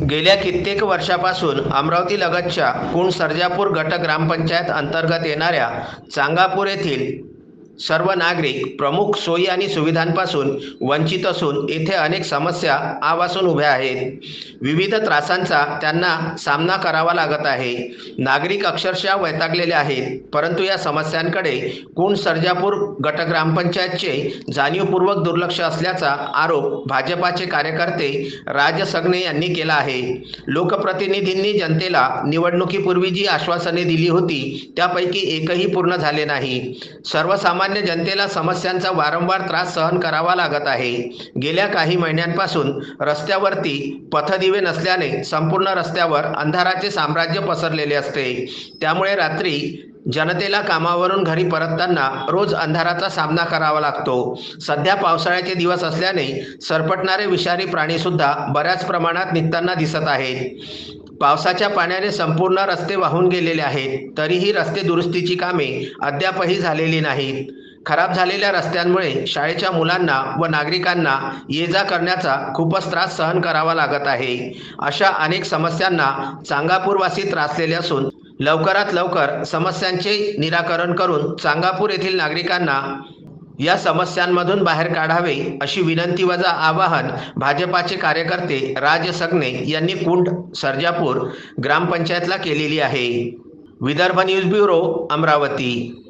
गेल्या कित्येक वर्षापासून अमरावती लगतच्या कुण सर्जापूर गट ग्रामपंचायत अंतर्गत येणाऱ्या चांगापूर येथील सर्व नागरिक प्रमुख सोयी आणि सुविधांपासून वंचित असून येथे अनेक समस्या आवासून उभ्या आहेत. विविध त्रासांचा त्यांना सामना करावा लागत आहे. नागरिक अक्षरशः वैतागलेले आहेत परंतु या समस्यांकडे कुण सर्जापूर गट ग्रामपंचायतचे जाणीवपूर्वक दुर्लक्ष असल्याचा आरोप भाजपाचे कार्यकर्ते राज सगणे यांनी केला आहे. लोकप्रतिनिधींनी जनतेला निवडणुकीपूर्वी जी आश्वासने दिली होती त्यापैकी एकही पूर्ण झाले नाही. सर्वसामान्य जनतेला समस्यांचा वारंवार त्रास सहन करावा लागत आहे. गेल्या काही महिन्यांपासून रस्त्यावरती पथदिवे नसल्याने संपूर्ण रस्त्यावर अंधाराचे साम्राज्य पसरलेले असते. त्यामुळे रात्री जनतेला कामावरून घरी परतताना रोज अंधाराचा सामना करावा लागतो. सध्या पावसाळ्याचे दिवस असल्याने सरपटणारे विषारी प्राणीसुद्धा बऱ्याच प्रमाणात निघताना दिसत आहेत. पावसाच्या पाण्याने संपूर्ण रस्ते वाहून गेलेले आहेत. तरीही रस्ते दुरुस्तीची कामे अद्यापही झालेली नाहीत. खराब झालेल्या रस्त्यांमुळे शाळेच्या मुलांना व नागरिकांना ये जा करण्याचा खूपच त्रास सहन करावा लागत आहे. अशा अनेक समस्यांना चांगापूरवासी त्रासलेले असून लवकरात लवकर समस्यांचे निराकरण करून चांगापूर येथील नागरिकांना या समस्यांमधून बाहेर काढावे अशी विनंती वजा आवाहन भाजपाचे कार्यकर्ते राज सगने यांनी कुंड सर्जापूर ग्रामपंचायतला केलेली आहे. Vidarbha news bureau Amravati.